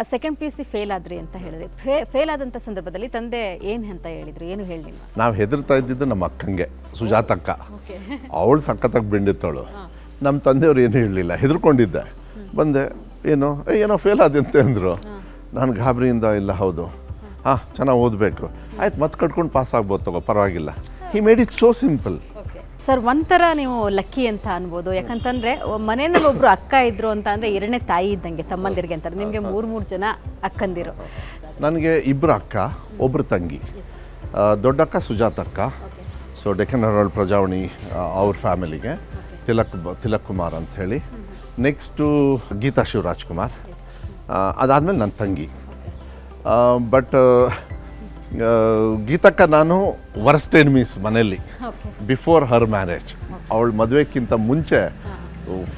Second P U C fail ಆದ್ರಿ ಅಂತ ಹೇಳಿದ್ರೆ ಫೇಲ್ ಆದಂಥ ಸಂದರ್ಭದಲ್ಲಿ ತಂದೆ ಏನು ಅಂತ ಹೇಳಿದ್ರು? ಏನು ಹೇಳಿಲ್ಲ ನಾವು ಹೆದರ್ತಾ ಇದ್ದಿದ್ದು ನಮ್ಮ ಅಕ್ಕಂಗೆ ಸುಜಾತಕ್ಕ. ಅವಳು ಸಕ್ಕತ್ತಾಗಿ ಬೆಂಡಿತ್ತವಳು. ನಮ್ಮ ತಂದೆಯವ್ರು ಏನು ಹೇಳಲಿಲ್ಲ. ಹೆದರ್ಕೊಂಡಿದ್ದೆ. ಬಂದೆ ಏನು "ಏ, ಏನೋ ಫೇಲ್ ಆದಂತೆ ಅಂದರು. ನಾನು ಗಾಬರಿಯಿಂದ ಇಲ್ಲ ಹೌದು. ಹಾಂ ಚೆನ್ನಾಗಿ ಓದಬೇಕು. ಆಯ್ತು ಮತ್ತೆ ಕಟ್ಕೊಂಡು ಪಾಸ್ ಆಗ್ಬೋದು ತಗೋ ಪರವಾಗಿಲ್ಲ. ಹಿ. Made it so simple sir ಒಂಥರ ನೀವು ಲಕ್ಕಿ ಅಂತ ಅನ್ಬೋದು. ಯಾಕಂತಂದ್ರೆ ಮನೆಯಲ್ಲಿ ಒಬ್ರು ಅಕ್ಕ ಇದ್ರು ಅಂತ ಅಂದ್ರೆ ಎರಡನೇ ತಾಯಿ ಇದ್ದಂಗೆ ತಮ್ಮಂದಿರಿಗೆ ಅಂತಾರೆ ನಿಮಗೆ ಮೂರ್ ಮೂರು ಜನ ಅಕ್ಕಂದಿರು. ನನಗೆ ಇಬ್ಬರು ಅಕ್ಕ ಒಬ್ಬರು ತಂಗಿ. ದೊಡ್ಡಕ್ಕ ಸುಜಾತ ಅಕ್ಕ. ಸೊ ಡೆಕನ್ ಹರಳ್ ಪ್ರಜಾವಣಿ ಅವ್ರ ಫ್ಯಾಮಿಲಿಗೆ. ತಿಲಕ್ ತಿಲಕ್ ಕುಮಾರ್ ಅಂತ ಹೇಳಿ. ನೆಕ್ಸ್ಟು ಗೀತಾ ಶಿವರಾಜ್ ಕುಮಾರ್. ಅದಾದಮೇಲೆ ನನ್ನ ತಂಗಿ. ಬಟ್ ಗೀತಕ್ಕ ನಾನು ವರ್ಸ್ಟ್ ಎನಿಮೀಸ್ ಮನೆಯಲ್ಲಿ. ಬಿಫೋರ್ ಹರ್ ಮ್ಯಾರೇಜ್ ಅವಳ ಮದುವೆಕ್ಕಿಂತ ಮುಂಚೆ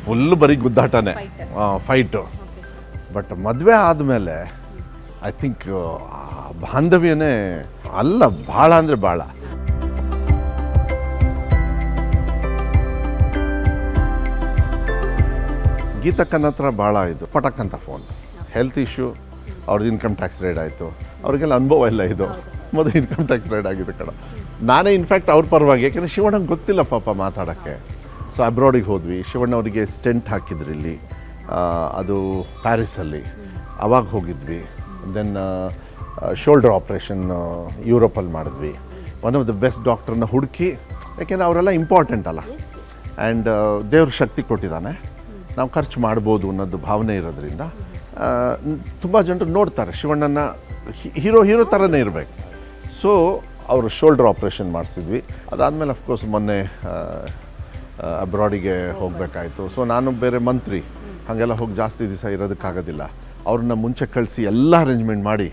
ಫುಲ್ ಬರೀ ಗುದ್ದಾಟನೇ. ಫೈಟು ಬಟ್ ಮದುವೆ ಆದಮೇಲೆ ಐ ಥಿಂಕ್ ಬಾಂಧವ್ಯನೇ ಅಲ್ಲ ಭಾಳ ಅಂದರೆ ಭಾಳ. ಗೀತಕ್ಕನ ಹತ್ರ ಭಾಳ ಇದು ಪಟಕ್ ಅಂತ ಫೋನ್ ಹೆಲ್ತ್ ಇಶ್ಯೂ ಅವ್ರದ್ದು ಇನ್ಕಮ್ ಟ್ಯಾಕ್ಸ್ ರೇಡ್ ಆಯಿತು. ಅವ್ರಿಗೆಲ್ಲ ಅನುಭವ ಇಲ್ಲ ಇದು. ಮೊದಲು ಇನ್ಕಮ್ ಟ್ಯಾಕ್ಸ್ ರೇಡ್ ಆಗಿದೆ ಕಣ. ನಾನೇ ಇನ್ಫ್ಯಾಕ್ಟ್ ಅವ್ರ ಪರವಾಗಿ, ಯಾಕೆಂದರೆ ಶಿವಣ್ಣಂಗೆ ಗೊತ್ತಿಲ್ಲ ಪಾಪ ಮಾತಾಡೋಕ್ಕೆ. ಸೊ ಅಬ್ರಾಡಿಗೆ ಹೋದ್ವಿ. ಶಿವಣ್ಣ ಅವರಿಗೆ ಸ್ಟೆಂಟ್ ಹಾಕಿದ್ರು ಇಲ್ಲಿ ಅದು ಪ್ಯಾರಿಸಲ್ಲಿ ಅವಾಗ ಹೋಗಿದ್ವಿ. ದೆನ್ ಶೋಲ್ಡರ್ ಆಪ್ರೇಷನ್ ಯುರೋಪಲ್ಲಿ ಮಾಡಿದ್ವಿ. ಒನ್ ಆಫ್ ದ ಬೆಸ್ಟ್ ಡಾಕ್ಟ್ರನ್ನ ಹುಡುಕಿ, ಯಾಕೆಂದರೆ ಅವರೆಲ್ಲ ಇಂಪಾರ್ಟೆಂಟ್ ಅಲ್ಲ. ಆ್ಯಂಡ್ ದೇವ್ರ ಶಕ್ತಿ ಕೊಟ್ಟಿದ್ದಾನೆ. ನಾವು ಖರ್ಚು ಮಾಡ್ಬೋದು ಅನ್ನೋದು ಭಾವನೆ ಇರೋದ್ರಿಂದ ತುಂಬ ಜನರು ನೋಡ್ತಾರೆ ಶಿವಣ್ಣನ ಹೀರೋ ಹೀರೋ ಥರನೇ ಇರಬೇಕು. ಸೊ ಅವರು ಶೋಲ್ಡರ್ ಆಪ್ರೇಷನ್ ಮಾಡಿಸಿದ್ವಿ. ಅದಾದಮೇಲೆ ಅಫ್ಕೋರ್ಸ್ ಮೊನ್ನೆ ಅಬ್ರಾಡಿಗೆ ಹೋಗಬೇಕಾಯಿತು. ಸೊ ನಾನು ಬೇರೆ ಮಂತ್ರಿ, ಹಾಗೆಲ್ಲ ಹೋಗಿ ಜಾಸ್ತಿ ದಿವಸ ಇರೋದಕ್ಕಾಗೋದಿಲ್ಲ. ಅವ್ರನ್ನ ಮುಂಚೆ ಕಳಿಸಿ ಎಲ್ಲ ಅರೇಂಜ್ಮೆಂಟ್ ಮಾಡಿ,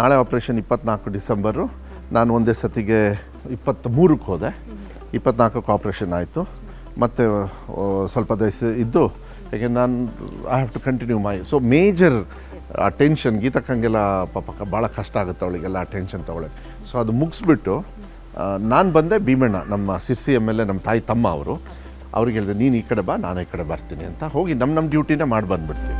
ನಾಳೆ ಆಪ್ರೇಷನ್ ಇಪ್ಪತ್ನಾಲ್ಕು ಡಿಸೆಂಬರು. ನಾನು ಒಂದೇ ಸತಿಗೆ ಇಪ್ಪತ್ತ್ ಮೂರಕ್ಕೆ ಹೋದೆ. ಇಪ್ಪತ್ನಾಲ್ಕಕ್ಕೆ ಆಪ್ರೇಷನ್ ಆಯಿತು. ಮತ್ತು ಸ್ವಲ್ಪ ದಿವಸ ಇದ್ದು ಯಾಕೆ ನಾನು I have to continue my so major ಆ ಟೆನ್ಷನ್ ಗೀತಕ್ಕಂಗೆಲ್ಲ ಪಾಪ ಭಾಳ ಕಷ್ಟ ಆಗುತ್ತೆ ಅವಳಿಗೆಲ್ಲ ಆ ಟೆನ್ಷನ್ ತೊಗೊಳಕ್ಕೆ. ಸೊ ಅದು ಮುಗಿಸ್ಬಿಟ್ಟು ನಾನು ಬಂದೆ ಭೀಮಣ್ಣ, ನಮ್ಮ ಸಿರ್ಸಿ ಎಂ ಎಲ್ ಎ, ನಮ್ಮ ತಾಯಿ ತಮ್ಮ ಅವರು. ಅವ್ರಿಗೆ ಹೇಳಿದೆ, ನೀನು ಈ ಕಡೆ ಬಾ, ನಾನು ಈ ಕಡೆ ಬರ್ತೀನಿ ಅಂತ ಹೋಗಿ ನಮ್ಮ ನಮ್ಮ ಡ್ಯೂಟಿನೇ ಮಾಡಿ ಬಂದ್ಬಿಡ್ತೀವಿ.